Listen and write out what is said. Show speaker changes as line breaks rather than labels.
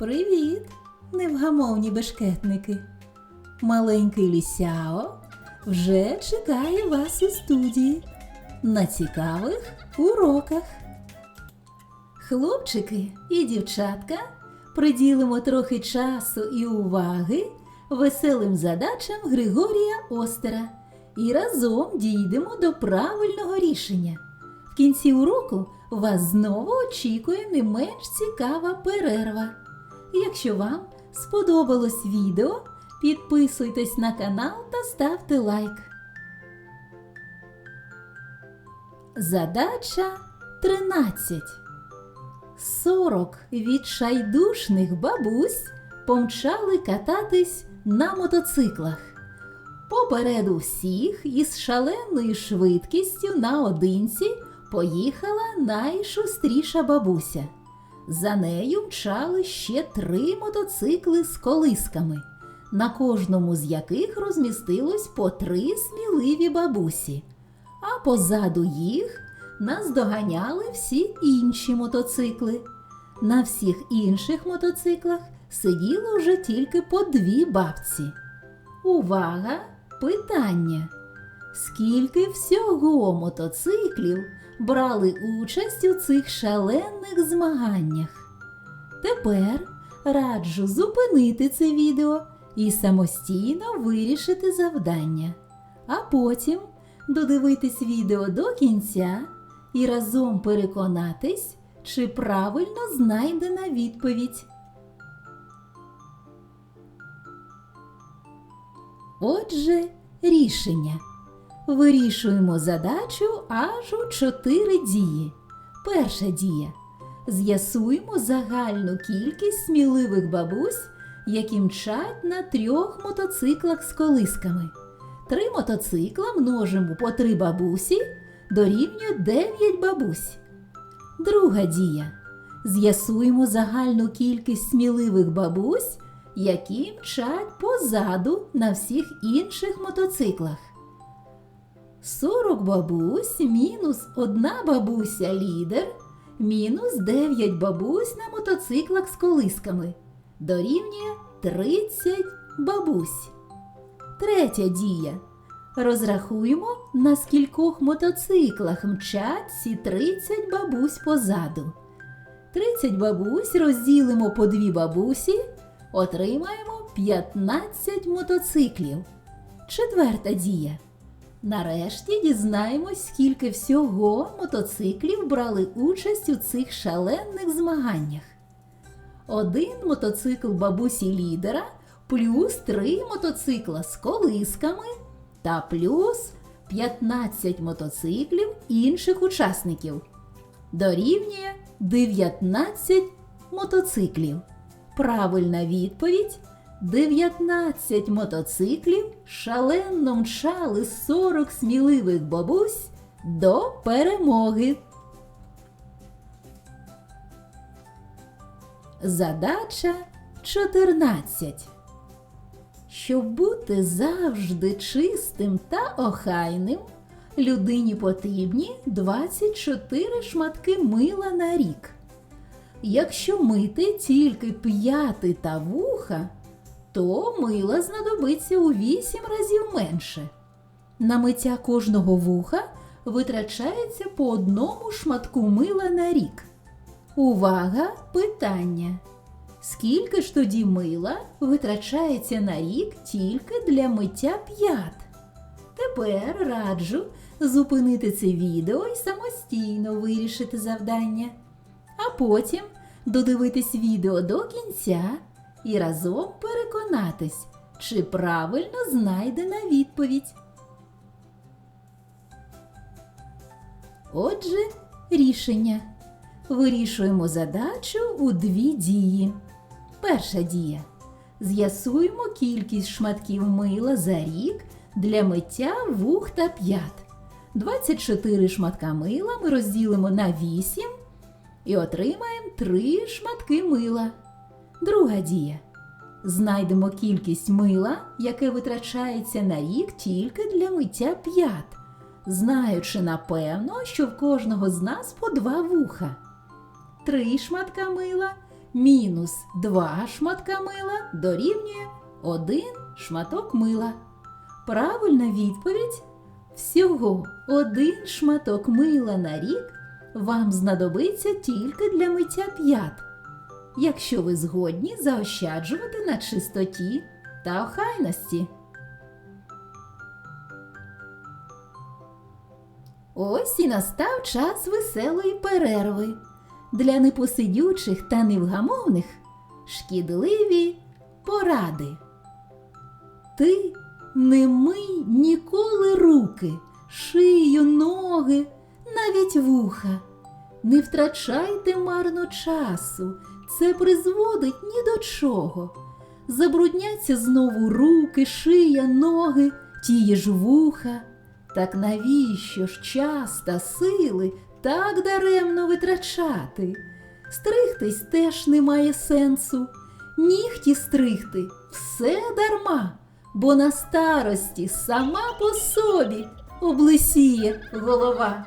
Привіт, невгамовні бешкетники! Маленький лісяо вже чекає вас у студії на цікавих уроках. Хлопчики і дівчатка приділимо трохи часу і уваги веселим задачам Григорія Остера і разом дійдемо до правильного рішення. В кінці уроку вас знову очікує не менш цікава перерва. Якщо вам сподобалось відео, підписуйтесь на канал та ставте лайк. Задача 13. 40 відчайдушних бабусь помчали кататись на мотоциклах. Попереду всіх із шаленою швидкістю наодинці поїхала найшустріша бабуся. За нею мчали ще три мотоцикли з колисками, на кожному з яких розмістилось по три сміливі бабусі, а позаду їх наздоганяли всі інші мотоцикли. На всіх інших мотоциклах сиділо вже тільки по дві бабці. Увага! Питання! Скільки всього мотоциклів брали участь у цих шалених змаганнях? Тепер раджу зупинити це відео і самостійно вирішити завдання, а потім додивитись відео до кінця і разом переконатись, чи правильно знайдена відповідь. Отже, рішення. Вирішуємо задачу аж у чотири дії. Перша дія. З'ясуємо загальну кількість сміливих бабусь, які мчать на трьох мотоциклах з колисками. Три мотоцикла множимо по три бабусі дорівнює 9 бабусь. Друга дія. З'ясуємо загальну кількість сміливих бабусь, які мчать позаду на всіх інших мотоциклах. 40 бабусь мінус одна бабуся лідер, мінус 9 бабусь на мотоциклах з колисками. Дорівнює 30 бабусь. Третя дія. Розрахуємо, на скількох мотоциклах мчать ці 30 бабусь позаду. 30 бабусь розділимо по дві бабусі, отримаємо 15 мотоциклів. Четверта дія. Нарешті дізнаємось, скільки всього мотоциклів брали участь у цих шалених змаганнях. Один мотоцикл бабусі лідера плюс три мотоцикла з колисками та плюс 15 мотоциклів інших учасників. Дорівнює 19 мотоциклів. Правильна відповідь 19 мотоциклів шалено мчали 40 сміливих бабусь до перемоги. Задача 14. Щоб бути завжди чистим та охайним, людині потрібні 24 шматки мила на рік. Якщо мити тільки п'яти та вуха, то мила знадобиться у 8 разів менше. На миття кожного вуха витрачається по одному шматку мила на рік. Увага! Питання. Скільки ж тоді мила витрачається на рік тільки для миття п'ят? Тепер раджу зупинити це відео і самостійно вирішити завдання, а потім додивитись відео до кінця і разом переконатись, чи правильно знайдена відповідь. Отже, рішення. Вирішуємо задачу у дві дії. Перша дія. З'ясуємо кількість шматків мила за рік для миття вух та п'ят. 24 шматка мила ми розділимо на 8 і отримаємо 3 шматки мила. Друга дія. Знайдемо кількість мила, яке витрачається на рік тільки для миття п'ят, знаючи напевно, що в кожного з нас по два вуха. Три шматка мила мінус 2 шматка мила дорівнює 1 шматок мила. Правильна відповідь всього один шматок мила на рік вам знадобиться тільки для миття п'ят, якщо ви згодні заощаджувати на чистоті та охайності. Ось і настав час веселої перерви. Для непосидючих та невгамовних шкідливі поради. Ти не мий ніколи руки, шию, ноги, навіть вуха. Не втрачайте марно часу, це призводить ні до чого. Забрудняться знову руки, шия, ноги, тії ж вуха. Так навіщо ж час та сили так даремно витрачати? Стригтись теж немає сенсу, нігті стригти все дарма, бо на старості сама по собі облисіє голова.